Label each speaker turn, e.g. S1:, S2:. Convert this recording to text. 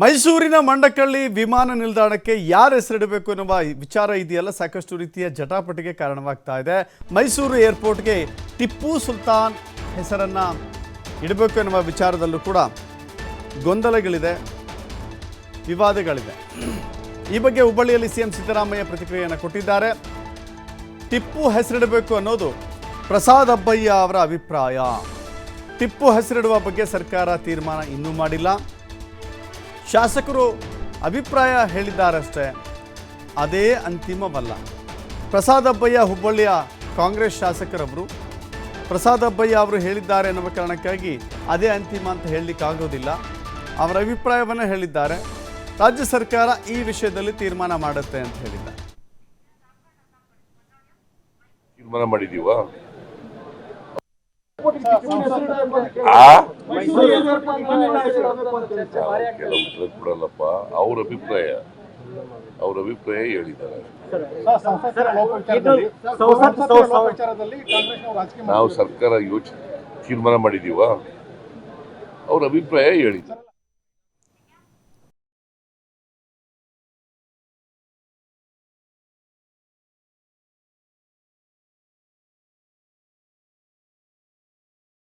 S1: ಮೈಸೂರಿನ ಮಂಡಕಳ್ಳಿ ವಿಮಾನ ನಿಲ್ದಾಣಕ್ಕೆ ಯಾರು ಹೆಸರಿಡಬೇಕು ಎನ್ನುವ ವಿಚಾರ ಇದೆಯಲ್ಲ, ಸಾಕಷ್ಟು ರೀತಿಯ ಜಟಾಪಟಿಗೆ ಕಾರಣವಾಗ್ತಾ ಇದೆ. ಮೈಸೂರು ಏರ್ಪೋರ್ಟ್ಗೆ ಟಿಪ್ಪು ಸುಲ್ತಾನ್ ಹೆಸರನ್ನ ಇಡಬೇಕು ಎನ್ನುವ ವಿಚಾರದಲ್ಲೂ ಕೂಡ ಗೊಂದಲಗಳಿದೆ, ವಿವಾದಗಳಿದೆ. ಈ ಬಗ್ಗೆ ಹುಬ್ಬಳ್ಳಿಯಲ್ಲಿ ಸಿಎಂ ಸಿದ್ದರಾಮಯ್ಯ ಪ್ರತಿಕ್ರಿಯೆಯನ್ನು ಕೊಟ್ಟಿದ್ದಾರೆ. ಟಿಪ್ಪು ಹೆಸರಿಡಬೇಕು ಅನ್ನೋದು ಪ್ರಸಾದ್ ಅಬ್ಬಯ್ಯ ಅವರ ಅಭಿಪ್ರಾಯ. ಟಿಪ್ಪು ಹೆಸರಿಡುವ ಬಗ್ಗೆ ಸರ್ಕಾರ ತೀರ್ಮಾನ ಇನ್ನೂ ಮಾಡಿಲ್ಲ. ಶಾಸಕರು ಅಭಿಪ್ರಾಯ ಹೇಳಿದ್ದಾರಷ್ಟೇ. ಅದೇ ಅಂತಿಮವಲ್ಲ. ಪ್ರಸಾದ್ ಅಬ್ಬಯ್ಯ ಹುಬ್ಬಳ್ಳಿಯ ಕಾಂಗ್ರೆಸ್ ಶಾಸಕರವರು ಪ್ರಸಾದಬ್ಬಯ್ಯ ಅವರು ಹೇಳಿದ್ದಾರೆ ಎನ್ನುವ ಕಾರಣಕ್ಕಾಗಿ ಅದೇ ಅಂತಿಮ ಅಂತ ಹೇಳಲಿಕ್ಕಾಗೋದಿಲ್ಲ ಅವರ ಅಭಿಪ್ರಾಯವನ್ನು ಹೇಳಿದ್ದಾರೆ. ರಾಜ್ಯ ಸರ್ಕಾರ ಈ ವಿಷಯದಲ್ಲಿ ತೀರ್ಮಾನ ಮಾಡುತ್ತೆ ಅಂತ ಹೇಳಿದ್ದಾರೆ.
S2: ತೀರ್ಮಾನ ಮಾಡಿದೀವಾ ಕೆಲವು ಬಿಡಲ್ಲಪ್ಪ ಅವ್ರ ಅಭಿಪ್ರಾಯ ಅವ್ರ ಅಭಿಪ್ರಾಯ ಹೇಳಿದ್ದಾರೆ ನಾವು ಸರ್ಕಾರ ಯೋಚನೆ ತೀರ್ಮಾನ ಮಾಡಿದೀವ ಅವ್ರ ಅಭಿಪ್ರಾಯ ಹೇಳಿದ್ದಾರೆ